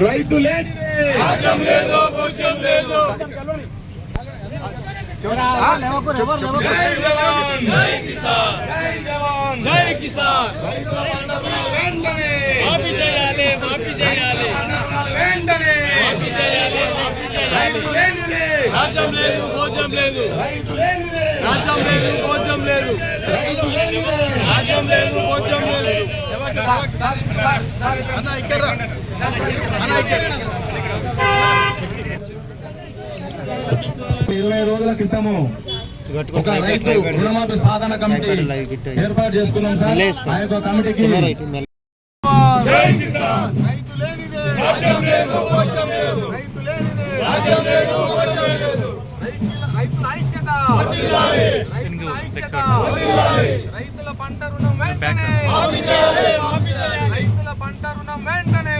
రైతు లేనిదే రాజ్యం లేదు భోజనం లేదు రాజ్యం లేదు భోజనం లేదు రాజ్యం లేదు భోజనం లేదు ఇరవై రోజుల క్రితము ఒక రైతు రుణమాఫీ సాధన కమిటీ ఏర్పాటు చేసుకున్నాం సార్. ఆ యొక్క కమిటీకి రైతు లేనిదే రైతు రైతుల ఐక్యత ఐక్యత రైతుల పంట రుణం వెంటనే. రైతుల పంట రుణం వెంటనే.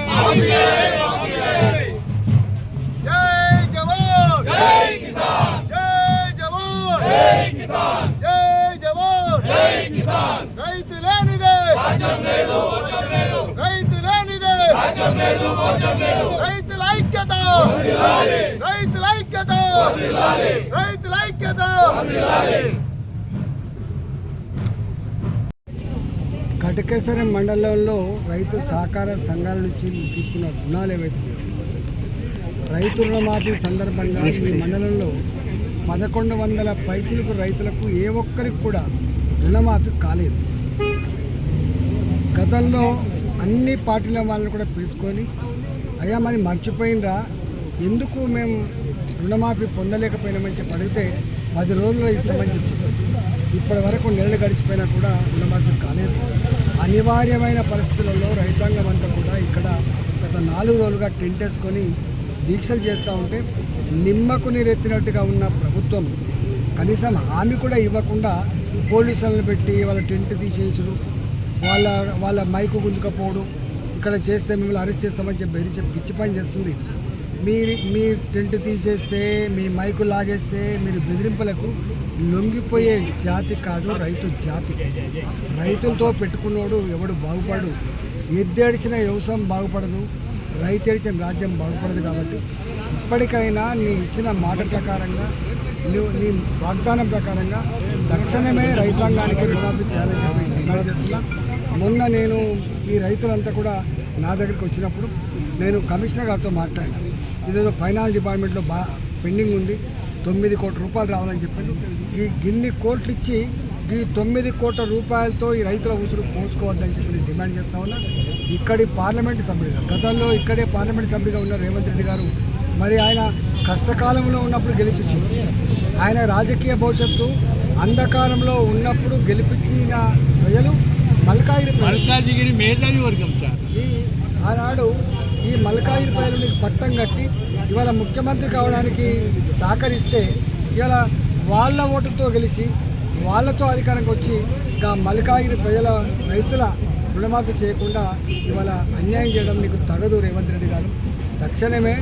లేదు భోజ్యం లేదు. రైతుల ఐక్యత! రైతుల ఐక్యత! రైతుల ఐక్యత! కటకేశ్వరం మండలంలో రైతు సహకార సంఘాల నుంచి తీసుకున్న రుణాలు ఏవైతే రైతు రుణమాఫీ సందర్భంగా ఈ మండలంలో పదకొండు వందల పైచిలకు రైతులకు ఏ ఒక్కరికి కూడా రుణమాఫీ కాలేదు. గతంలో అన్ని పార్టీల వాళ్ళని కూడా పిలుచుకొని అయ్యా మరి మర్చిపోయిందా ఎందుకు మేము రుణమాఫీ పొందలేకపోయినామని చెప్పి అడిగితే పది రోజుల్లో ఇస్తామని చెప్పి చెప్పారు. ఇప్పటి వరకు నెలలు గడిచిపోయినా కూడా రుణమాఫీ కాలేదు. అనివార్యమైన పరిస్థితులలో రైతాంగం అంతా కూడా ఇక్కడ గత నాలుగు రోజులుగా టెంట్ వేసుకొని దీక్షలు చేస్తూ ఉంటే నిమ్మకు నీరెత్తినట్టుగా ఉన్న ప్రభుత్వం కనీసం హామీ కూడా ఇవ్వకుండా పోలీసులను పెట్టి వాళ్ళ టెంట్ తీసేసుడు వాళ్ళ వాళ్ళ మైకు గుంజుకపోవడం ఇక్కడ చేస్తే మిమ్మల్ని అరెస్ట్ చేస్తామని చెప్పి బెదిరి పిచ్చి పని చేస్తుంది. మీరు మీ టెంట్ తీసేస్తే మీ మైకు లాగేస్తే మీరు బెదిరింపులకు లొంగిపోయే జాతి కాదు రైతు జాతి. రైతులతో పెట్టుకున్నోడు ఎవడు బాగుపడు ఎద్దేడిచిన వ్యవసాయం బాగుపడదు రైతు ఏడిచిన రాజ్యం బాగుపడదు కాబట్టి. ఇప్పటికైనా నీ ఇచ్చిన మాట ప్రకారంగా నువ్వు నీ వాగ్దానం ప్రకారంగా తక్షణమే రైతాంగానికి రుణాభి చేయాలని చెప్పి మొన్న నేను ఈ రైతులంతా కూడా నా దగ్గరికి వచ్చినప్పుడు నేను కమిషనర్ గారితో మాట్లాడాను. ఇదేదో ఫైనాన్స్ డిపార్ట్మెంట్లో బా పెండింగ్ ఉంది. తొమ్మిది కోట్ల రూపాయలు రావాలని చెప్పాను ఈ గిన్ని కోట్లు ఇచ్చి ఈ తొమ్మిది కోట్ల రూపాయలతో ఈ రైతుల ఉసురు పోసుకోవద్దని చెప్పి నేను డిమాండ్ చేస్తా ఉన్నా. ఇక్కడి పార్లమెంట్ సభ్యుడిగా గతంలో ఇక్కడే పార్లమెంట్ సభ్యుడిగా ఉన్న రేవంత్ రెడ్డి గారు మరి ఆయన కష్టకాలంలో ఉన్నప్పుడు గెలిపించింది ఆయన రాజకీయ భవిష్యత్తు అంధకారంలో ఉన్నప్పుడు గెలిపించిన ప్రజలు మల్కాగిరి. మల్కాజిగిరి మేధావి వర్గం సార్. ఈ ఆనాడు ఈ మల్కాగిరి ప్రజలు పట్టం కట్టి ఇవాళ ముఖ్యమంత్రి కావడానికి సహకరిస్తే ఇవాళ వాళ్ళ ఓటుతో గెలిచి వాళ్ళతో అధికారంకి వచ్చి ఇంకా మల్కాగిరి ప్రజల రైతుల రుణమాఫీ చేయకుండా ఇవాళ అన్యాయం చేయడం నీకు తగదు రేవంత్ రెడ్డి గారు. తక్షణమే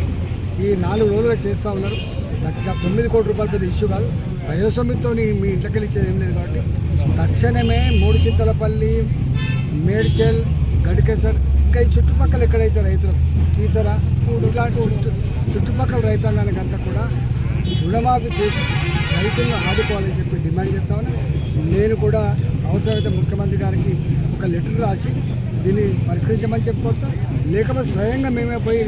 ఈ నాలుగు రోజులుగా చేస్తూ ఉన్నారు. తొమ్మిది కోట్ల రూపాయలు పెద్ద ఇష్యూ కాదు. ప్రజాస్వామ్యంతో మీ ఇంట్లోకి ఇచ్చేది ఏం లేదు కాబట్టి తక్షణమే మూడు చింతలపల్లి మేడ్చల్ గడికేసర్ ఇంకా ఈ చుట్టుపక్కల ఎక్కడైతే రైతులు కీసరా ఇట్లాంటి చుట్టుపక్కల రైతాంగానికంతా కూడా రుణమాఫీ చేసి రైతులను ఆదుకోవాలని చెప్పి డిమాండ్ చేస్తామని నేను కూడా అవసరమైతే ముఖ్యమంత్రి గారికి ఒక లెటర్ రాసి దీన్ని పరిష్కరించమని చెప్పుకోవచ్చు లేకపోతే స్వయంగా మేమే పోయి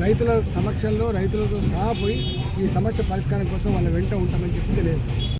రైతుల సమక్షంలో రైతులతో సహా పోయి ఈ సమస్య పరిష్కారం కోసం వాళ్ళ వెంట ఉంటామని చెప్పి తెలియజేస్తాం